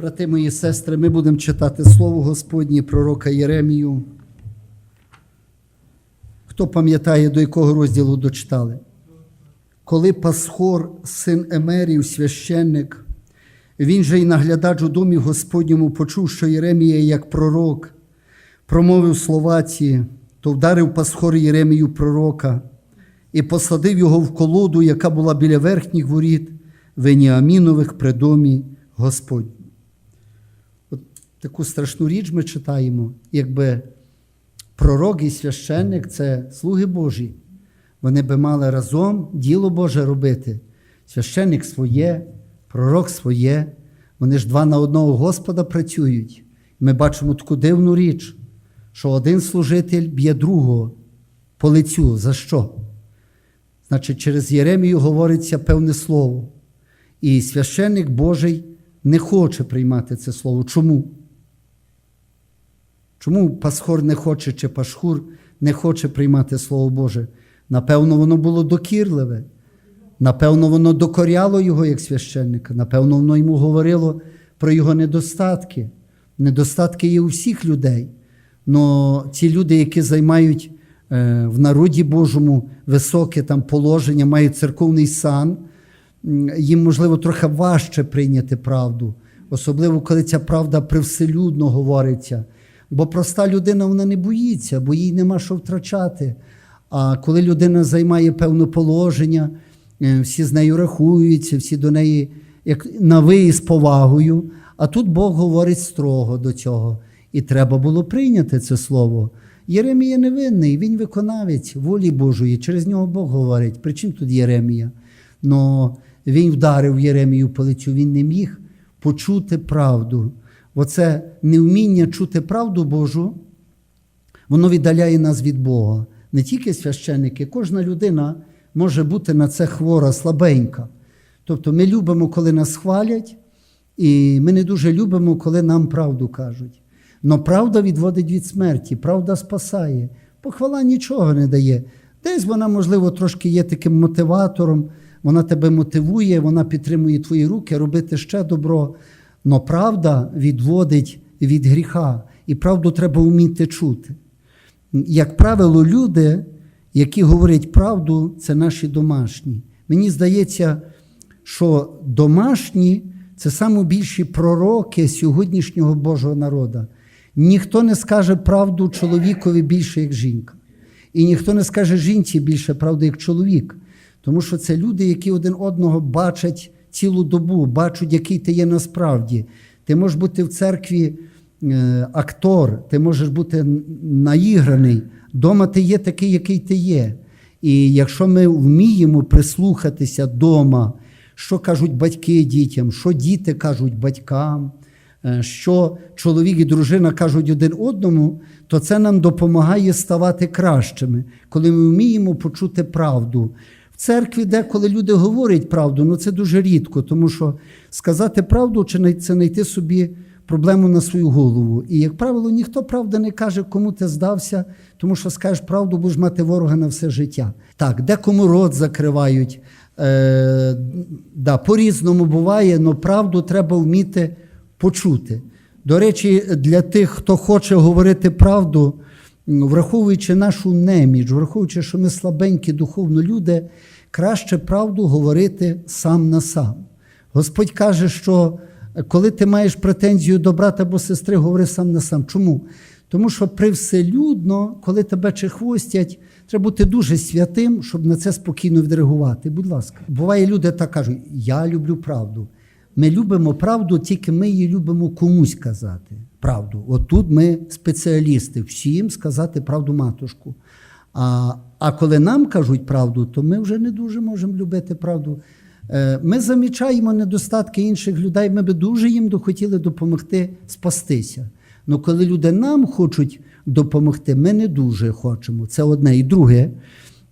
Брати мої сестри, ми будемо читати Слово Господнє пророка Єремію. Хто пам'ятає, до якого розділу дочитали? Коли Пасхор, син Емерів, священник, він же й наглядач у домі Господньому почув, що Єремія, як пророк, промовив слова ці, то вдарив Пасхор Єремію пророка і посадив його в колоду, яка була біля верхніх воріт Веніамінових при домі Господньому. Таку страшну річ ми читаємо, якби пророк і священник це слуги Божі. Вони би мали разом діло Боже робити. Священник своє, пророк своє. Вони ж два на одного Господа працюють. Ми бачимо таку дивну річ, що один служитель б'є другого по лицю. За що? Значить, через Єремію говориться певне слово. І священник Божий не хоче приймати це слово. Чому? Чому Пасхор не хоче, чи Пашхур не хоче приймати Слово Боже? Напевно, воно було докірливе. Напевно, воно докоряло його як священника. Напевно, воно йому говорило про його недостатки. Недостатки є у всіх людей. Но ці люди, які займають е, в народі Божому високе там положення, мають церковний сан, їм, можливо, трохи важче прийняти правду, особливо коли ця правда привселюдно говориться. Бо проста людина вона не боїться, бо їй нема що втрачати. А коли людина займає певне положення, е, всі з нею рахуються, всі до неї як на ви з повагою. А тут Бог говорить строго до цього. І треба було прийняти це слово. Єремія невинний, він виконавець волі Божої. Через нього Бог говорить. Причим тут Єремія? Но він вдарив Єремію по лицю, він не міг почути правду. Оце невміння чути правду Божу, воно віддаляє нас від Бога. Не тільки священники, кожна людина може бути на це хвора, слабенька. Тобто ми любимо, коли нас хвалять, і ми не дуже любимо, коли нам правду кажуть. Но правда відводить від смерті, правда спасає. Похвала нічого не дає. Десь вона, можливо, трошки є таким мотиватором, вона тебе мотивує, вона підтримує твої руки робити ще добро. Но правда відводить від гріха, і правду треба вміти чути. Як правило, люди, які говорять правду, це наші домашні. Мені здається, що домашні це найбільші пророки сьогоднішнього Божого народу. Ніхто не скаже правду чоловікові більше, як жінка. І ніхто не скаже жінці більше правди, як чоловік. Тому що це люди, які один одного бачать цілу добу, бачать, який ти є насправді. Ти можеш бути в церкві е, актор, ти можеш бути наіграний. Дома ти є такий, який ти є. І якщо ми вміємо прислухатися дома, що кажуть батьки дітям, що діти кажуть батькам, е, що чоловік і дружина кажуть один одному, то це нам допомагає ставати кращими, коли ми вміємо почути правду. Церкві, деколи люди говорять правду, ну це дуже рідко, тому що сказати правду чи це знайти собі проблему на свою голову. І, як правило, ніхто правди не каже, кому ти здався, тому що скажеш правду, будеш мати ворога на все життя. Так, декому рот закривають. Е, да, по-різному буває, але правду треба вміти почути. До речі, для тих, хто хоче говорити правду, враховуючи нашу неміч, враховуючи, що ми слабенькі духовно люди, краще правду говорити сам на сам. Господь каже, що коли ти маєш претензію до брата або сестри, говори сам на сам. Чому? Тому що привселюдно, коли тебе чехвостять, треба бути дуже святим, щоб на це спокійно відреагувати. Будь ласка, буває, люди так кажуть: я люблю правду. Ми любимо правду, тільки ми її любимо комусь казати. Правду. От тут ми спеціалісти, всім сказати правду матушку. А, а коли нам кажуть правду, то ми вже не дуже можемо любити правду. Е, Ми замічаємо недостатки інших людей, ми би дуже їм хотіли допомогти спастися. Але коли люди нам хочуть допомогти, ми не дуже хочемо. Це одне. І друге,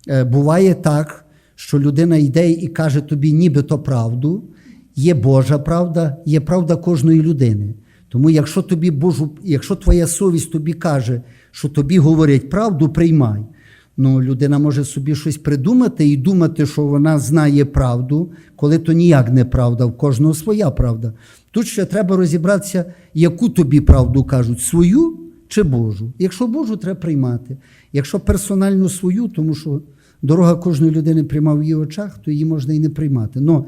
е, буває так, що людина йде і каже тобі нібито правду, є Божа правда, є правда кожної людини. Тому якщо тобі Божу, якщо твоя совість тобі каже, що тобі говорять правду, приймай. Ну, людина може собі щось придумати і думати, що вона знає правду, коли то ніяк не правда, в кожного своя правда. Тут ще треба розібратися, яку тобі правду кажуть, свою чи Божу. Якщо Божу, треба приймати. Якщо персональну свою, тому що дорога кожної людини пряма в її очах, то її можна і не приймати. Но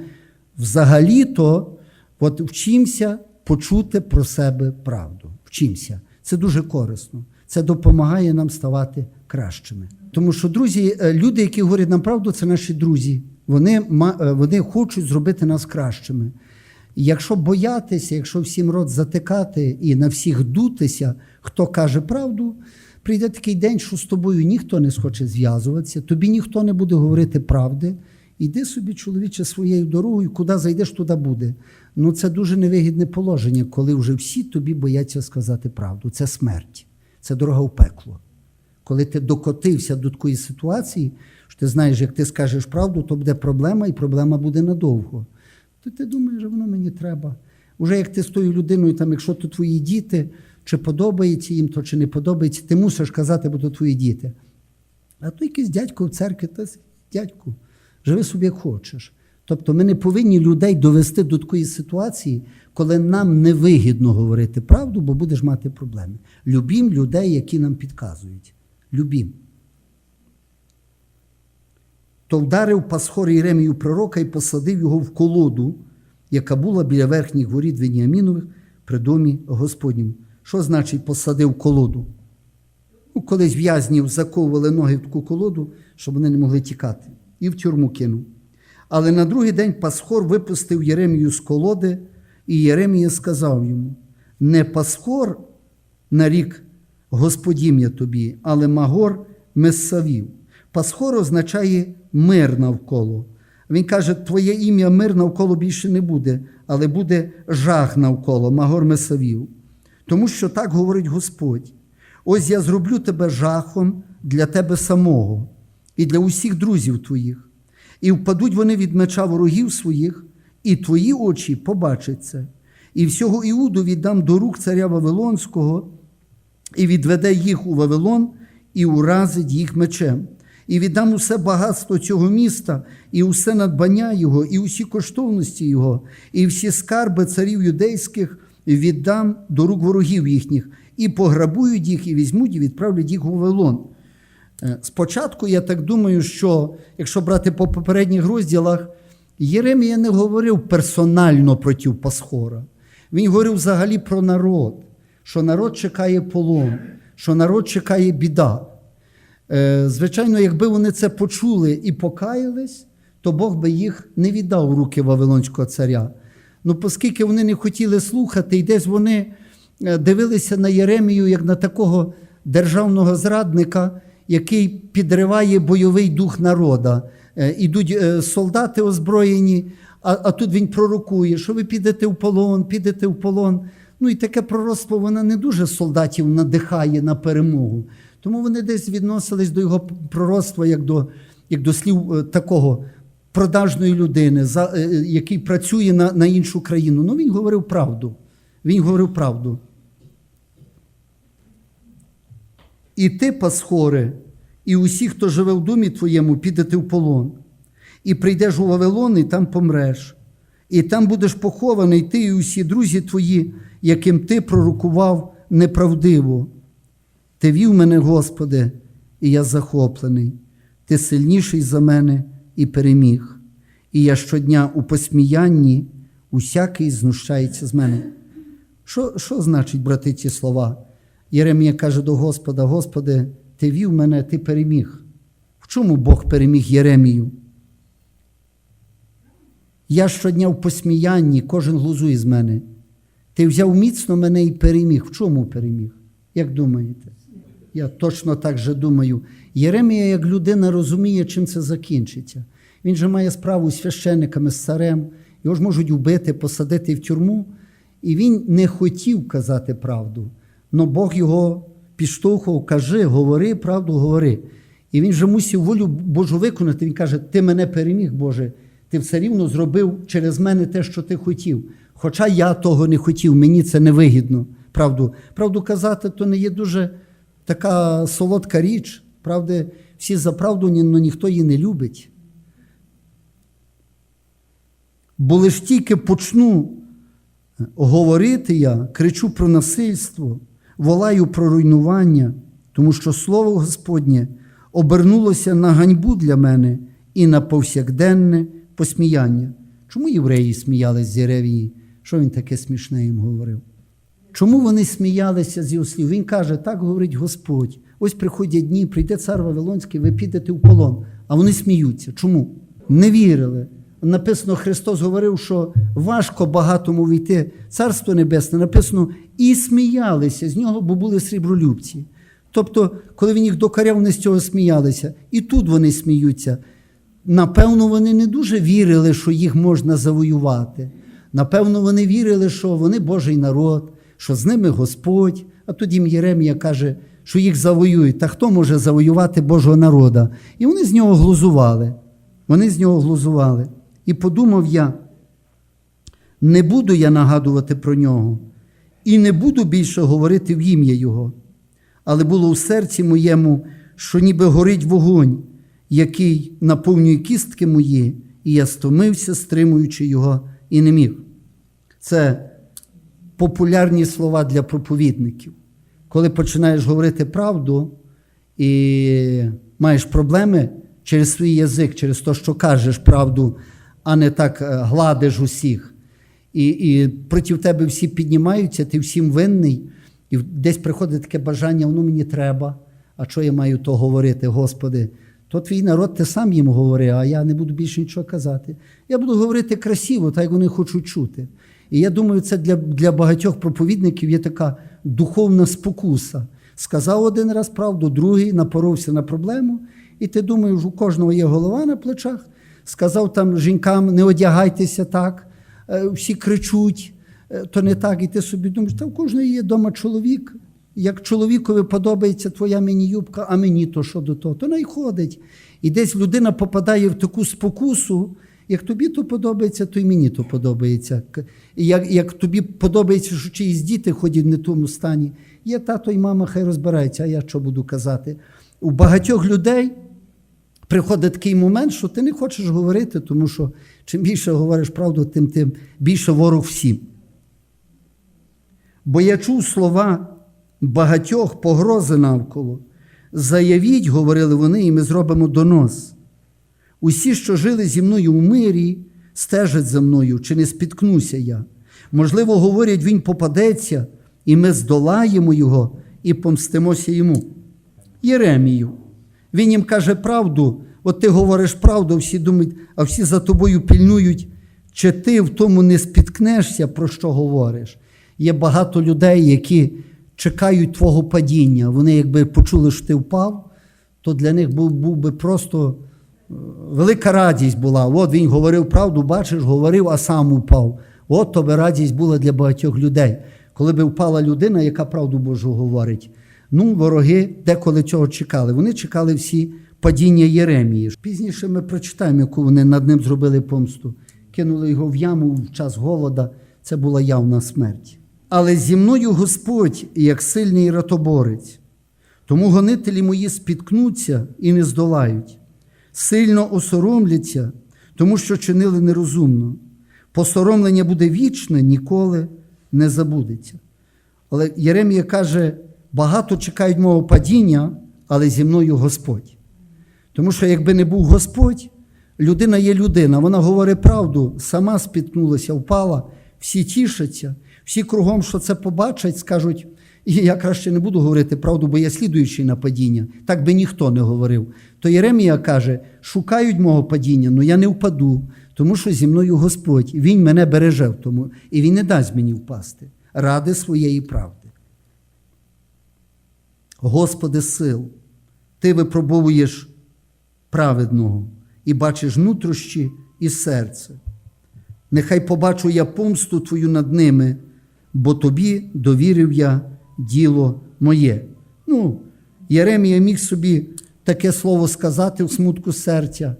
взагалі-то от вчимося почути про себе правду. Вчимося. Це дуже корисно. Це допомагає нам ставати кращими. Тому що, друзі, е, люди, які говорять нам правду, це наші друзі. Вони, е, вони хочуть зробити нас кращими. Якщо боятися, якщо всім рот затикати і на всіх дутися, хто каже правду, прийде такий день, що з тобою ніхто не схоче зв'язуватися, тобі ніхто не буде говорити правди. Іди собі, чоловіче, своєю дорогою, куди зайдеш, туди буде. Ну це дуже невигідне положення, коли вже всі тобі бояться сказати правду. Це смерть, це дорога в пекло. Коли ти докотився до такої ситуації, що ти знаєш, як ти скажеш правду, то буде проблема, і проблема буде надовго. То ти думаєш, воно мені треба. Уже як ти з тою людиною, там, якщо то твої діти, чи подобається їм то, чи не подобається, ти мусиш казати, бо то твої діти. А то якийсь дядько в церкві, с- дядьку, живи собі як хочеш. Тобто ми не повинні людей довести до такої ситуації, коли нам невигідно говорити правду, бо будеш мати проблеми. Любім людей, які нам підказують. Любім. То вдарив пасхор Єремію пророка і посадив його в колоду, яка була біля верхніх воріт Веніамінових при домі Господнім. Що значить посадив колоду? Ну, колись в'язнів заковували ноги в таку колоду, щоб вони не могли тікати, і в тюрму кинув. Але на другий день Пасхор випустив Єремію з колоди, і Єремія сказав йому: не Пасхор нарік Господім'я тобі, але Магор Месавів. Пасхор означає мир навколо. Він каже, твоє ім'я мир навколо більше не буде, але буде жах навколо, Магор Месавів. Тому що так говорить Господь. Ось я зроблю тебе жахом для тебе самого і для усіх друзів твоїх. І впадуть вони від меча ворогів своїх, і твої очі побачать це. І всього Іуду віддам до рук царя Вавилонського, і відведе їх у Вавилон, і уразить їх мечем. І віддам усе багатство цього міста, і усе надбання його, і усі коштовності його, і всі скарби царів юдейських віддам до рук ворогів їхніх, і пограбують їх, і візьмуть, і відправлять їх у Вавилон. Е, Спочатку я так думаю, що якщо брати по попередніх розділах, Єремія не говорив персонально проти Пасхора. Він говорив взагалі про народ, що народ чекає полон, що народ чекає біда. Е, Звичайно, якби вони це почули і покаялись, то Бог би їх не віддав в руки Вавилонського царя. Ну, оскільки вони не хотіли слухати, і десь вони е, дивилися на Єремію як на такого державного зрадника, який підриває бойовий дух народа. Е, Ідуть е, солдати озброєні, а, а тут він пророкує, що ви підете в полон, підете в полон. Ну і таке пророцтво воно не дуже солдатів надихає на перемогу. Тому вони десь відносились до його пророцтва як до, як до слів е, такого продажної людини, за, який працює на, на іншу країну. Ну він говорив правду. Він говорив правду. І ти, пасхоре, і усі, хто живе в домі твоєму, підете в полон. І прийдеш у Вавилон, і там помреш. І там будеш похований ти і усі друзі твої, яким ти пророкував неправдиво. Ти вів мене, Господи, і я захоплений. Ти сильніший за мене і переміг. І я щодня у посміянні усякий знущається з мене. Що, що значить, брати, ці слова? Єремія каже до Господа: Господи, ти вів мене, ти переміг. В чому Бог переміг Єремію? Я щодня в посміянні, кожен глузує з мене. Ти взяв міцно мене і переміг. В чому переміг? Як думаєте? Я точно так же думаю. Єремія, як людина, розуміє, чим це закінчиться. Він же має справу з священниками, з царем, його ж можуть вбити, посадити в тюрму. І він не хотів казати правду. Але Бог його підштовхував, кажи, говори, правду говори. І він же мусив волю Божу виконати. Він каже: Ти мене переміг, Боже, ти все рівно зробив через мене те, що ти хотів. Хоча я того не хотів, мені це не вигідно. Правду, правду казати, то не є дуже така солодка річ. Правда, всі за правду, ні- ніхто її не любить. Бо лиш тільки почну говорити я, кричу про насильство, волаю про руйнування, тому що Слово Господнє обернулося на ганьбу для мене і на повсякденне посміяння. Чому євреї сміялись з Єревії? Що він таке смішне їм говорив? Чому вони сміялися з його слів? Він каже, так говорить Господь. Ось приходять дні, прийде цар Вавилонський, ви підете в полон. А вони сміються. Чому? Не вірили. Написано, Христос говорив, що важко багатому війти Царство Небесне. Написано, і сміялися з нього, бо були срібролюбці. Тобто, коли він їх докаряв, вони з цього сміялися. І тут вони сміються. Напевно, вони не дуже вірили, що їх можна завоювати. Напевно, вони вірили, що вони Божий народ, що з ними Господь. А тоді Єремія каже, що їх завоюють. Та хто може завоювати Божого народа? І вони з нього глузували. Вони з нього глузували. І подумав я, не буду я нагадувати про нього, і не буду більше говорити в ім'я Його. Але було в серці моєму, що ніби горить вогонь, який наповнює кістки мої, і я стомився, стримуючи його, і не міг. Це популярні слова для проповідників. Коли починаєш говорити правду і маєш проблеми через свій язик, через те, що кажеш правду, а не так е, гладиш усіх. І, і проти тебе всі піднімаються, ти всім винний, і десь приходить таке бажання, воно мені треба. А що я маю то говорити, Господи? То твій народ, ти сам їм говори, а я не буду більше нічого казати. Я буду говорити красиво, так як вони хочуть чути. І я думаю, це для, для багатьох проповідників є така духовна спокуса. Сказав один раз правду, другий напоровся на проблему, і ти думаєш, у кожного є голова на плечах. Сказав там жінкам, не одягайтеся так, Е, всі кричуть, е, то не так, і ти собі думаєш, та в кожного є вдома чоловік. Як чоловікові подобається твоя міні-юбка, а мені то що до того, то не й ходить. І десь людина попадає в таку спокусу, як тобі то подобається, то й мені то подобається. Як, як тобі подобається, що чиїсь діти ходять в не тому стані, є тато і мама, хай розбираються, а я що буду казати. У багатьох людей приходить такий момент, що ти не хочеш говорити, тому що чим більше говориш правду, тим тим більше ворог всім. Бо я чув слова багатьох погрози навколо. Заявіть, говорили вони, і ми зробимо донос. Усі, що жили зі мною у мирі, стежать за мною, чи не спіткнуся я. Можливо, говорять, він попадеться, і ми здолаємо його і помстимося йому. Єремію. Він їм каже правду, от ти говориш правду, всі думають, а всі за тобою пільнують, чи ти в тому не спіткнешся, про що говориш. Є багато людей, які чекають твого падіння. Вони, якби почули, що ти впав, то для них був, був би просто е, велика радість була. От він говорив правду, бачиш, говорив, а сам упав. От то би радість була для багатьох людей. Коли би впала людина, яка правду Божу говорить. Ну, вороги деколи цього чекали. Вони чекали всі падіння Єремії. Пізніше ми прочитаємо, яку вони над ним зробили помсту. Кинули його в яму в час голода. Це була явна смерть. Але зі мною Господь як сильний ратоборець. Тому гонителі мої спіткнуться і не здолають, сильно осоромляться, тому що чинили нерозумно. Посоромлення буде вічне, ніколи не забудеться. Але Єремія каже: багато чекають мого падіння, але зі мною Господь. Тому що, якби не був Господь, людина є людина, вона говорить правду, сама спіткнулася, впала, всі тішаться, всі кругом, що це побачать, скажуть, і я краще не буду говорити правду, бо я слідуючий на падіння. Так би ніхто не говорив. То Єремія каже: шукають мого падіння, але я не впаду, тому що зі мною Господь, Він мене береже в тому, і Він не дасть мені впасти ради своєї правди. Господи сил, Ти випробовуєш праведного і бачиш нутрощі і серце. Нехай побачу я помсту Твою над ними, бо тобі довірив я діло моє. Ну, Єремія міг собі таке слово сказати в смутку серця.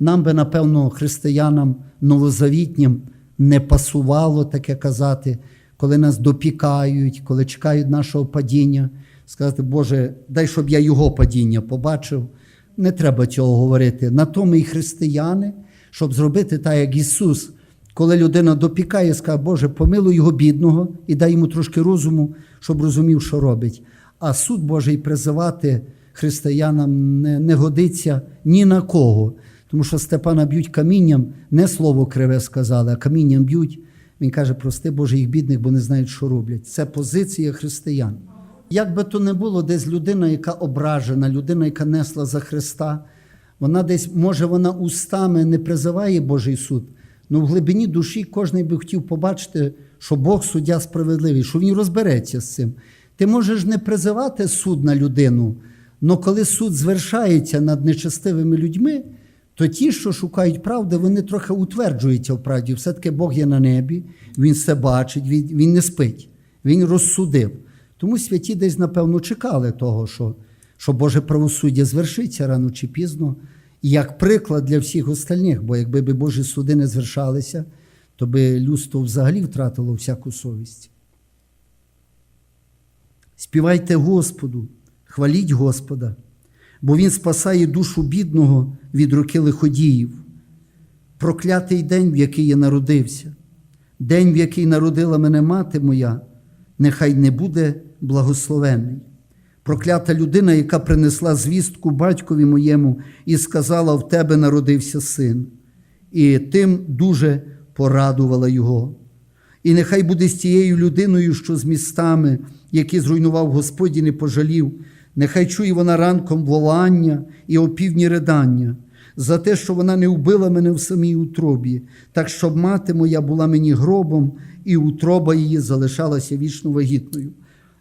Нам би, напевно, християнам новозавітнім не пасувало таке казати, коли нас допікають, коли чекають нашого падіння, сказати, Боже, дай, щоб я його падіння побачив, не треба цього говорити. На то і християни, щоб зробити так, як Ісус, коли людина допікає, скаже, Боже, помилуй його бідного і дай йому трошки розуму, щоб розумів, що робить. А суд Божий призивати християнам не, не годиться ні на кого. Тому що Степана б'ють камінням, не слово криве сказали, а камінням б'ють. Він каже, прости Боже їх бідних, бо не знають, що роблять. Це позиція християн. Як би то не було, десь людина, яка ображена, людина, яка несла за Христа, вона десь, може, вона устами не призиває Божий суд, але в глибині душі кожен би хотів побачити, що Бог суддя справедливий, що він розбереться з цим. Ти можеш не призивати суд на людину, але коли суд звершається над нечестивими людьми, то ті, що шукають правди, вони трохи утверджуються в правді. Все-таки Бог є на небі, Він все бачить, він, він не спить, Він розсудив. Тому святі десь, напевно, чекали того, що, що Боже правосуддя звершиться рано чи пізно, і як приклад для всіх остальних, бо якби би Божі суди не звершалися, то би людство взагалі втратило всяку совість. Співайте Господу, хваліть Господа, бо Він спасає душу бідного від руки лиходіїв. Проклятий день, в який я народився, день, в який народила мене мати моя, нехай не буде благословений. Проклята людина, яка принесла звістку батькові моєму і сказала: в тебе народився син, і тим дуже порадувала його. І нехай буде з тією людиною, що з містами, які зруйнував Господь і не пожалів, нехай чує вона ранком волання і опівдні ридання за те, що вона не вбила мене в самій утробі, так щоб мати моя була мені гробом, і утроба її залишалася вічно вагітною.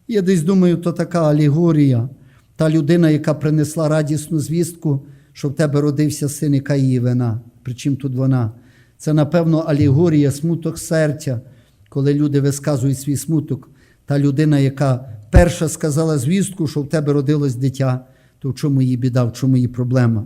Я десь думаю, то така алегорія, та людина, яка принесла радісну звістку, що в тебе родився син, яка її вина. Причому тут вона? Це, напевно, алегорія, смуток серця, коли люди висказують свій смуток. Та людина, яка перша сказала звістку, що в тебе родилось дитя, то в чому її біда, в чому її проблема?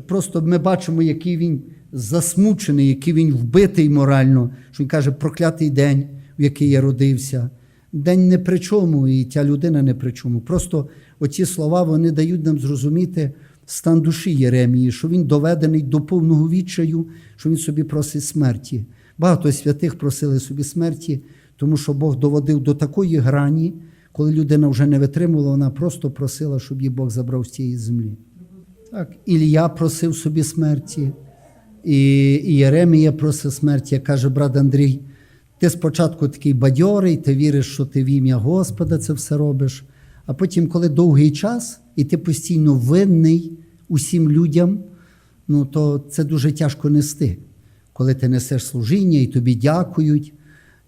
Просто ми бачимо, який він засмучений, який він вбитий морально, що він каже, проклятий день, в який я родився. День не при чому, і ця людина не при чому. Просто оці слова вони дають нам зрозуміти стан душі Єремії, що він доведений до повного відчаю, що він собі просить смерті. Багато святих просили собі смерті, тому що Бог доводив до такої грані, коли людина вже не витримувала, вона просто просила, щоб її Бог забрав з цієї землі. Так, Ілля просив собі смерті, і Єремія просив смерті, як каже брат Андрій. Ти спочатку такий бадьорий, ти віриш, що ти в ім'я Господа це все робиш. А потім, коли довгий час, і ти постійно винний усім людям, ну то це дуже тяжко нести. Коли ти несеш служіння і тобі дякують,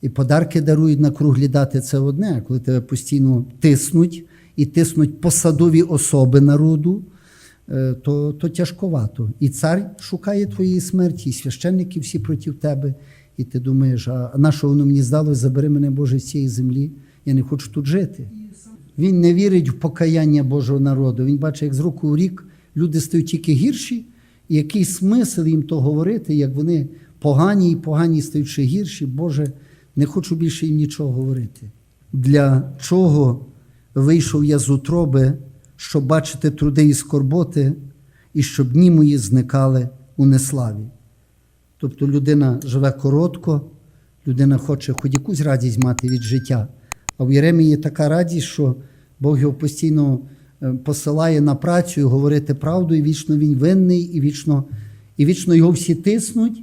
і подарки дарують на круглі дати, це одне. Коли тебе постійно тиснуть і тиснуть посадові особи народу, то, то тяжковато. І цар шукає твоєї смерті, і священники всі проти тебе. І ти думаєш, а на що воно мені здалося, забери мене Боже з цієї землі, я не хочу тут жити. Він не вірить в покаяння Божого народу. Він бачить, як з року в рік люди стають тільки гірші, і який смисл їм то говорити, як вони погані і погані стають ще гірші. Боже, не хочу більше їм нічого говорити. Для чого вийшов я з утроби, щоб бачити труди і скорботи, і щоб дні мої зникали у неславі. Тобто людина живе коротко, людина хоче хоч якусь радість мати від життя. А в Єремії така радість, що Бог його постійно е, посилає на працю і говорити правду, і вічно він винний, і вічно, і вічно його всі тиснуть,